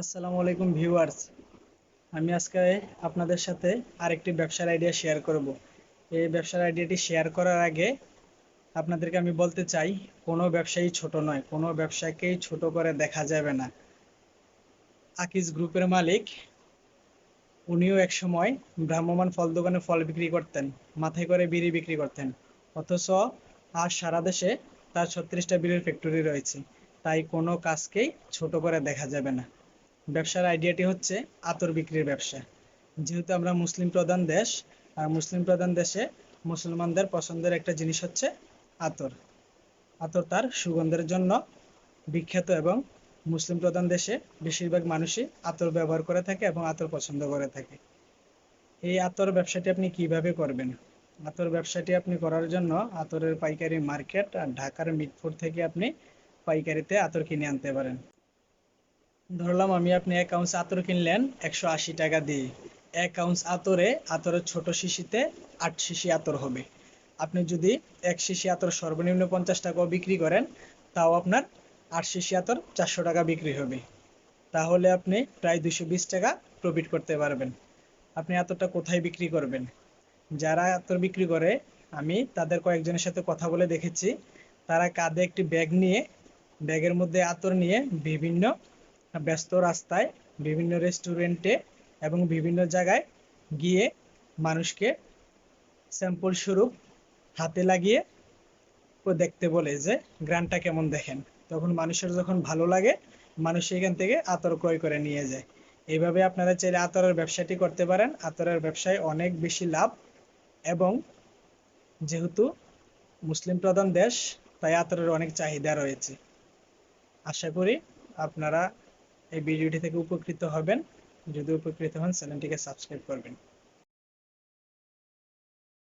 আসসালামু আলাইকুম ভিউয়ার্স। আমি আজকে আপনাদের সাথে আরেকটি ব্যবসার আইডিয়া শেয়ার করব। এই ব্যবসার আইডিয়াটি শেয়ার করার আগে আপনাদেরকে আমি বলতে চাই, কোনো ব্যবসায়ী ছোট নয়, কোনো ব্যবসাকেই ছোট করে দেখা যাবে না। আকিজ গ্রুপের মালিক, উনিও এক সময় ভ্রাম্যমান ফল দোকানে ফল বিক্রি করতেন, মাথায় করে বিড়ি বিক্রি করতেন। অথচ আজ সারা দেশে তার ছত্রিশটা বিড়ির ফ্যাক্টরি রয়েছে, তাই কোনো কাজকেই ছোট করে দেখা যাবে না। ব্যবসার আইডিয়াটি হচ্ছে আতর বিক্রির ব্যবসা। যেহেতু আমরা মুসলিম প্রধান দেশ, আর মুসলিম প্রধান দেশে মুসলমানদের পছন্দের একটা জিনিস হচ্ছে আতর। আতর তার সুগন্ধের জন্য বিখ্যাত এবং মুসলিম প্রধান দেশে বেশিরভাগ মানুষই আতর ব্যবহার করে থাকে এবং আতর পছন্দ করে থাকে। এই আতর ব্যবসাটি আপনি কীভাবে করবেন? আতর ব্যবসাটি আপনি করার জন্য আতরের পাইকারি মার্কেট আর ঢাকার মিটফুট থেকে আপনি পাইকারিতে আতর কিনে আনতে পারেন। ধরলাম আমি আপনি এক আউন্স আতর কিনলেন একশো আশি টাকা দিয়ে। এক আউন্স আতরে, আতরের ছোট শিশিতে আট শিশি আতর হবে। আপনি যদি এক শিশি আতর সর্বনিম্ন পঞ্চাশ টাকাও বিক্রি করেন, তাও আপনার আট শিশি আতর চারশো টাকা বিক্রি হবে। তাহলে আপনি প্রায় দুশো বিশ টাকা প্রফিট করতে পারবেন। আপনি আতরটা কোথায় বিক্রি করবেন? যারা আতর বিক্রি করে, আমি তাদের কয়েকজনের সাথে কথা বলে দেখেছি। তারা কাঁধে একটি ব্যাগ নিয়ে, ব্যাগের মধ্যে আতর নিয়ে বিভিন্ন ব্যস্ত রাস্তায় বিভিন্ন রেস্টুরেন্টে এবং বিভিন্ন জায়গায় গিয়ে মানুষকে স্যাম্পল স্বরূপ হাতে লাগিয়ে দেখতে বলে যে, গ্রানটা কেমন দেখেন? তখন মানুষের যখন ভালো লাগে, মানুষ এখান থেকে আতর ক্রয় করে নিয়ে যায়। এইভাবে আপনারা চাইলে আতরের ব্যবসাটি করতে পারেন। আতরের ব্যবসায় অনেক বেশি লাভ এবং যেহেতু মুসলিম প্রধান দেশ, তাই আতরের অনেক চাহিদা রয়েছে। আশা করি আপনারা এই ভিডিওটি থেকে উপকৃত হবেন। যদি উপকৃত হন চ্যানেলটিকে সাবস্ক্রাইব করবেন।